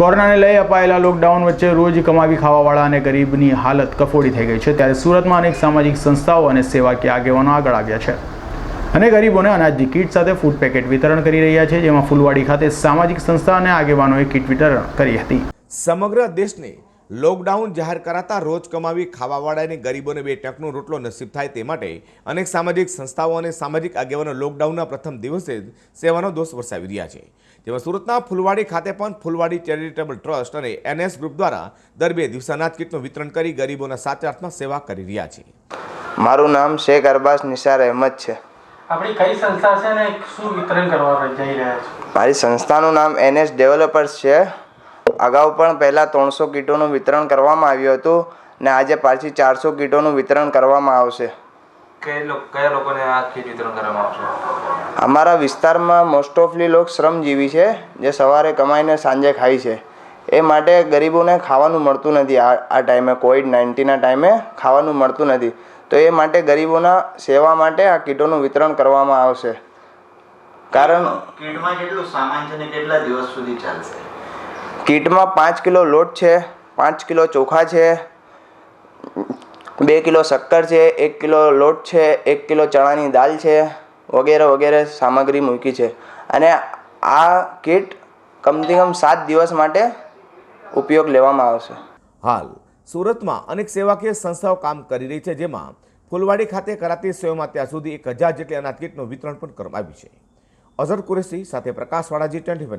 કોરોનાને લઈ અપાયેલા લોકડાઉન વચ્ચે રોજ કમાવી ખાવાવાળા અને ગરીબની હાલત કફોડી થઈ ગઈ છે. ત્યારે સુરતમાં અનેક સામાજિક સંસ્થાઓ અને સેવાકીય આગેવાનો આગળ આવ્યા છે. અને ગરીબોને અનાજની કીટ સાથે ફૂડ પેકેટ વિતરણ કરી રહ્યા છે, જેમાં ફૂલવાડી ખાતે સામાજિક સંસ્થા અને આગેવાનોએ કીટ વિતરણ કરી હતી. સમગ્ર દેશને લોકડાઉન જાહેર કરાતા રોજ કમાવી ખાવાવાળાને ગરીબોને બે ટકનો રોટલો નસીબ થાય તે માટે અનેક સામાજિક સંસ્થાઓ અને સામાજિક આગેવાનો લોકડાઉનના પ્રથમ દિવસે જ સેવાનો દોષ વરસાવી રહ્યા છે. જેમાં સુરતના ફુલવાડી ખાતે પણ ફુલવાડી ચેરિટેબલ ટ્રસ્ટ અને એનએસ ગ્રુપ દ્વારા દર બે દિવસ અનાજ કીટનું વિતરણ કરી ગરીબોના સાચા અર્થમાં સેવા કરી રહ્યા છે. મારું નામ શેખ અરબાઝ નિસાર અહેમદ છે. આપણી કઈ સંસ્થા છે ને શું વિતરણ કરવા જઈ રહ્યા છે? મારી સંસ્થાનું નામ એનએસ ડેવલપર્સ છે. અગાઉ પણ પહેલાં ત્રણસો કીટોનું વિતરણ કરવામાં આવ્યું હતું ને આજે પાછી ચારસો કીટોનું વિતરણ કરવામાં આવશે. કયા લોકોને આ કીટ વિતરણ કરવામાં આવશે? અમારા વિસ્તારમાં મોસ્ટ ઓફલી લોક શ્રમજીવી છે જે સવારે કમાઈને સાંજે ખાય છે. એ માટે ગરીબોને ખાવાનું મળતું નથી આ આ ટાઈમે કોવિડ નાઇન્ટીનના ટાઈમે ખાવાનું મળતું નથી. તો એ માટે ગરીબોના સેવા માટે આ કીટોનું વિતરણ કરવામાં આવશે. કારણ કીટમાં કેટલું સામાન છે ને કેટલા દિવસ સુધી ચાલશે? કીટમાં પાંચ કિલો લોટ છે, પાંચ કિલો ચોખા છે, બે કિલો શક્કર છે, એક કિલો લોટ છે, એક કિલો ચણાની દાળ છે, વગેરે વગેરે સામગ્રી મૂકી છે. અને આ કીટ કમથી કમ સાત દિવસ માટે ઉપયોગ લેવામાં આવશે. હાલ, સુરતમાં અનેક સેવાકીય સંસ્થાઓ કામ કરી રહી છે, જેમાં ફુલવાડી ખાતે કરાતી સેવામાં ત્યાં સુધી એક હજાર જેટલી અનાજ કીટનું વિતરણ પણ કરવામાં આવ્યું છે. અઝર કુરેશી સાથે પ્રકાશવાળાજી ટ્વેન્ટી